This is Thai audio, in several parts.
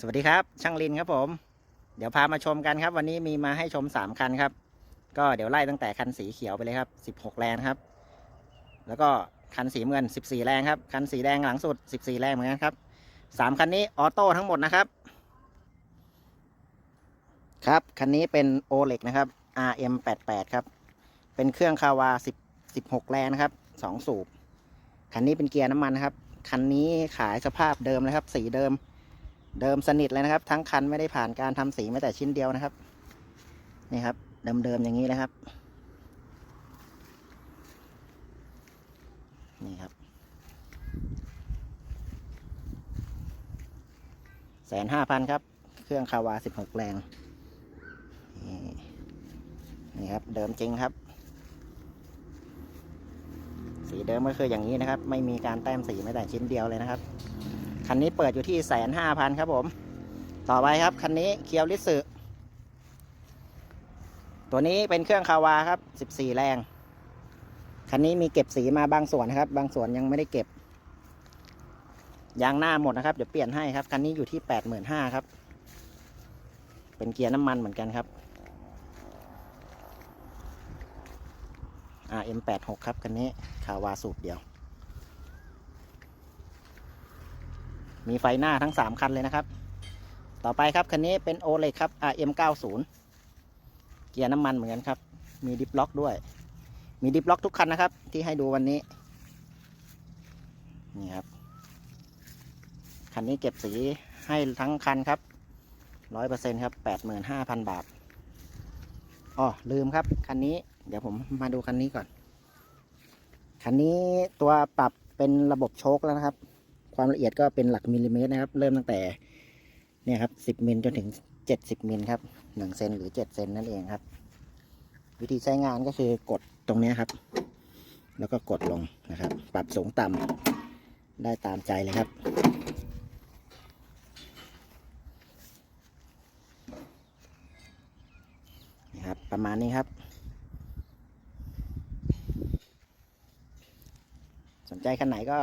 สวัสดีครับ ช่างลินครับผม เดี๋ยวพามาชมกันครับ วันนี้มีมาให้ชมสามคันครับ ก็เดี๋ยวไล่ตั้งแต่คันสีเขียวไปเลยครับสิบหกแรงครับ แล้วก็คันสีเงินสิบสี่แรงครับ คันสีแดงหลังสุดสิบสี่แรงเหมือนกันครับสามคันนี้ออโต้ทั้งหมดนะครับ ครับ คันนี้เป็นโอเล็กนะครับ RM 88 ครับ เป็นเครื่องคาวา10 16 แรงนะครับสองสูบ คันนี้เป็นเกียร์น้ำมันนะครับ คันนี้ขายสภาพเดิมเลยครับ สีเดิม เดิมสนิทเลยนะครับ ทั้งคันไม่ได้ผ่านการทำสีแม้แต่ชิ้นเดียวนะครับ นี่ครับ เดิมๆอย่างนี้เลยครับ นี่ครับแสนห้าพันครับ เครื่องคาวาสิบหกแรงนี่นี่ครับ เดิมจริงครับ สีเดิมก็คืออย่างนี้นะครับ ไม่มีการแต้มสีแม้แต่ชิ้นเดียวเลยนะครับ คันนี้เปิดอยู่ที่แสนห้าพันครับผม ต่อไปครับ คันนี้เคียวลิสึตัวนี้เป็นเครื่องคาวาครับสิบสี่แรง คันนี้มีเก็บสีมาบางส่วนนะครับ บางส่วนยังไม่ได้เก็บ ยางหน้าหมดนะครับ เดี๋ยวเปลี่ยนให้ครับ คันนี้อยู่ที่แปดหมื่นห้าครับ เป็นเกียร์น้ำมันเหมือนกันครับ RM86 ครับ คันนี้คาวาสูบเดียว มีไฟหน้าทั้ง 3 คันเลยนะครับ ต่อไปครับ คันนี้เป็นโอเล็กครับ RM90 เกียร์น้ำมันเหมือนกันครับ มีดิฟล็อกด้วย มีดิฟล็อกทุกคันนะครับ ที่ให้ดูวันนี้ นี่ครับ คันนี้เก็บสีให้ทั้งคันครับร้อยเปอร์เซ็นครับแปดหมื่นห้าพันบาทอ๋อลืมครับ คันนี้เดี๋ยวผมมาดูคันนี้ก่อน คันนี้ตัวปรับเป็นระบบโชคแล้วนะครับ ความละเอียดก็เป็นหลักมิลลิเมตรนะครับ เริ่มตั้งแต่เนี่ยครับสิบมิลจนถึงเจ็ดสิบมิลครับหนึ่งเซนหรือเจ็ดเซนนั่นเองครับ วิธีใช้งานก็คือกดตรงนี้ครับ แล้วก็กดลงนะครับ ปรับสูงต่ำได้ตามใจเลยครับนี่ครับประมาณนี้ครับสนใจคันไหนก็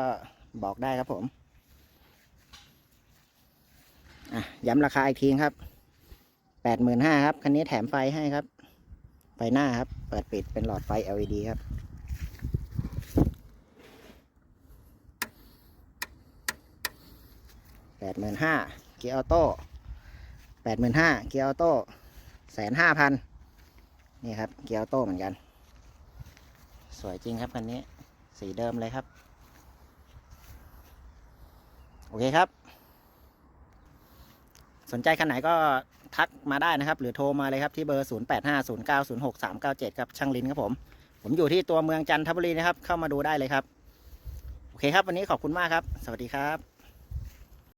บอกได้ครับผม อะย้ำราคาอีกทีครับแปดหมื่นห้าครับ คันนี้แถมไฟให้ครับ ไฟหน้าครับ เปิดปิดเป็นหลอดไฟ LED ครับ แปดหมื่นห้าเกียร์ออโต้แปดหมื่นห้าเกียร์ออโต้แสนห้าพันนี่ครับ เกียร์ออโต้เหมือนกัน สวยจริงครับคันนี้ สีเดิมเลยครับ โอเคครับ สนใจคันไหนก็ทักมาได้นะครับ หรือโทรมาเลยครับที่เบอร์ 0850906397 ครับช่างลินครับผม ผมอยู่ที่ตัวเมืองจันทบุรีนะครับ เข้ามาดูได้เลยครับ โอเคครับ วันนี้ขอบคุณมากครับ สวัสดีครับ